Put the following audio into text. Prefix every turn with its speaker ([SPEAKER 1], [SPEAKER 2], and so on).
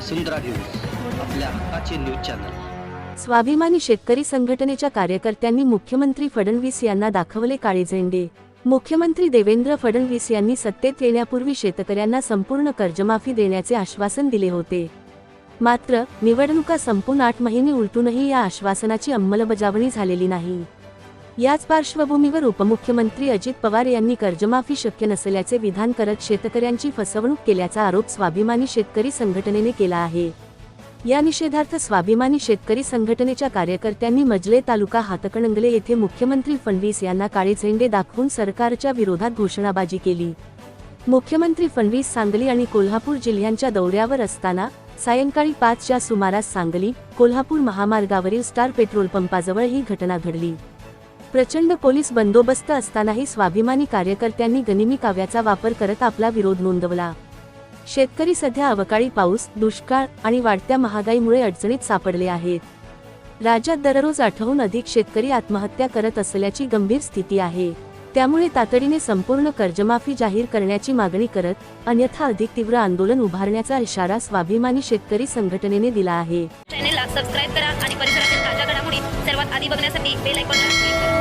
[SPEAKER 1] वसुंधरा news आपल्या हक्काचे news channel.
[SPEAKER 2] स्वाभिमानी शेतकरी संघटनेच्या कार्यकर्त्यांनी मुख्यमंत्री फडणवीस यांना दाखवले काळे झेंडे. मुख्यमंत्री देवेंद्र फडणवीस यांनी सत्तेत येण्यापूर्वी शेतकऱ्यांना संपूर्ण कर्जमाफी देण्याचे आश्वासन दिले होते. मात्र निवडणुका संपून आठ महिने उलटूनही या आश्वासनाची अंमलबजावणी झालेली नाही. याच पार्श्वभूमीवर उपमुख्यमंत्री अजित पवार यांनी कर्जमाफी शक्य नसल्याचे विधान करत शेतकऱ्यांची फसवणूक केल्याचा आरोप स्वाभिमानी शेतकरी संघटनेने केला आहे. या निषेधार्थ स्वाभिमानी शेतकरी संघटनेच्या कार्यकर्त्यांनी मजले तालुका हातकणंगले येथे मुख्यमंत्री फडणवीस यांना काळे झेंडे दाखवून सरकारच्या विरोधात घोषणाबाजी केली. मुख्यमंत्री फडणवीस सांगली आणि कोल्हापूर जिल्ह्यांच्या दौऱ्यावर असताना सायंकाळी पाचच्या सुमारास सांगली कोल्हापूर महामार्गावरील स्टार पेट्रोल पंपाजवळ ही घटना घडली. प्रचंड पोलीस बंदोबस्त असतानाही स्वाभिमानी कार्यकर्त्यांनी गनिमी काव्याचा वापर करत आपला विरोध नोंदवला. शेतकरी सध्या अवकाळी पाऊस दुष्काळ आणि वाढत्या महागाईमुळे अडचणीत सापडले आहेत. राज्यात दररोज आठवून अधिक शेतकरी आत्महत्या करत असल्याची गंभीर स्थिती आहे. त्यामुळे तातडीने संपूर्ण कर्जमाफी जाहीर करण्याची मागणी करत अन्यथा अधिक तीव्र आंदोलन उभारण्याचा इशारा स्वाभिमानी शेतकरी संघटनेने दिला आहे.
[SPEAKER 3] चॅनेलला सबस्क्राईब करा आणि परिसरातील ताज्या घडामोडी सर्वात आधी बघण्यासाठी बेल आयकॉनला क्लिक करा